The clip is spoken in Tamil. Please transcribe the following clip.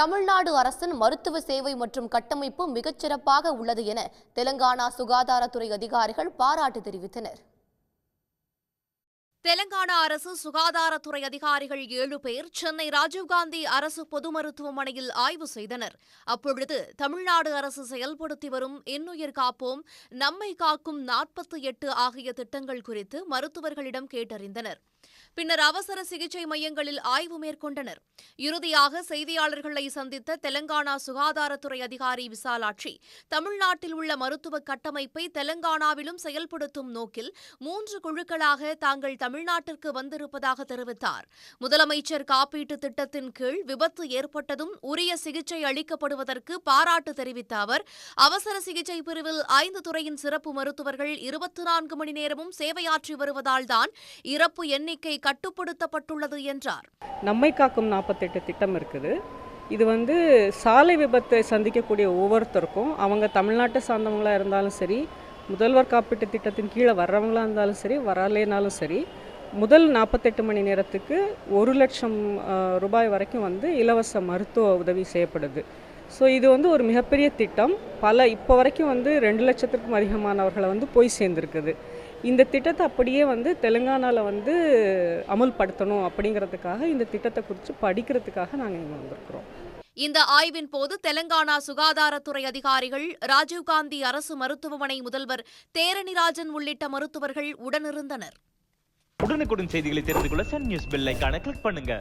தமிழ்நாடு அரசின் மருத்துவ சேவை மற்றும் கட்டமைப்பு மிகச்சிறப்பாக உள்ளது என தெலங்கானா சுகாதாரத்துறை அதிகாரிகள் பாராட்டு தெரிவித்தனர். தெலங்கானா அரசு சுகாதாரத்துறை அதிகாரிகள் ஏழு பேர் சென்னை ராஜீவ்காந்தி அரசு பொது மருத்துவமனையில் ஆய்வு செய்தனர். அப்பொழுது தமிழ்நாடு அரசு செயல்படுத்தி வரும் இன்னுயிர் காப்போம் நம்மை காக்கும் நாற்பத்தி எட்டு ஆகிய திட்டங்கள் குறித்து மருத்துவர்களிடம் கேட்டறிந்தனர். பின்னர் அவசர சிகிச்சை மையங்களில் ஆய்வு மேற்கொண்டனர். இறுதியாக செய்தியாளர்களை சந்தித்த தெலங்கானா சுகாதாரத்துறை அதிகாரி விசாலாட்சி தமிழ்நாட்டில் உள்ள மருத்துவ கட்டமைப்பை தெலங்கானாவிலும் செயல்படுத்தும் நோக்கில் மூன்று குழுக்களாக தாங்கள் தமிழ்நாட்டிற்கு வந்திருப்பதாக தெரிவித்தார். முதலமைச்சர் காப்பீட்டு திட்டத்தின் கீழ் விபத்து ஏற்பட்டதும் உரிய சிகிச்சை அளிக்கப்படுவதற்கு பாராட்டு தெரிவித்த அவர் அவசர சிகிச்சை பிரிவில் ஐந்து துறையின் சிறப்பு மருத்துவர்கள் இருபத்தி நான்கு மணி நேரமும் சேவையாற்றி வருவதால்தான் இறப்பு எண்ணிக்கை கட்டுப்படுத்தப்பட்டுள்ளது என்றார். நம்மை காக்கும் நாற்பத்தெட்டு திட்டம் இருக்குது. இது வந்து சாலை விபத்தை சந்திக்கக்கூடிய ஒவ்வொருத்தருக்கும் அவங்க தமிழ்நாட்டை சார்ந்தவங்களாக இருந்தாலும் சரி முதல்வர் காப்பீட்டு திட்டத்தின் கீழே வர்றவங்களாக இருந்தாலும் சரி வரலேனாலும் சரி முதல் நாற்பத்தெட்டு மணி நேரத்துக்கு ஒரு லட்சம் ரூபாய் வரைக்கும் வந்து இலவச மருத்துவ உதவி செய்யப்படுது. ஸோ இது வந்து ஒரு மிகப்பெரிய திட்டம். பல இப்போ வரைக்கும் வந்து ரெண்டு லட்சத்திற்கும் அதிகமானவர்களை வந்து போய் சேர்ந்துருக்குது. இந்த திட்டத்தை அப்படியே வந்து தெலுங்கானாவில் வந்து அமுல்படுத்தணும் அப்படிங்கிறதுக்காக இந்த திட்டத்தை குறித்து படிக்கிறதுக்காக நாங்கள் இங்கே வந்திருக்கிறோம். இந்த ஆய்வின் போது தெலங்கானா சுகாதாரத்துறை அதிகாரிகள் ராஜீவ்காந்தி அரசு மருத்துவமனை முதல்வர் தேரணிராஜன் உள்ளிட்ட மருத்துவர்கள் உடனிருந்தனர். உடனுக்குடன் செய்திகளை தெரிந்து கொள்ள சன் நியூஸ் பெல் ஐகானை கிளிக் பண்ணுங்க.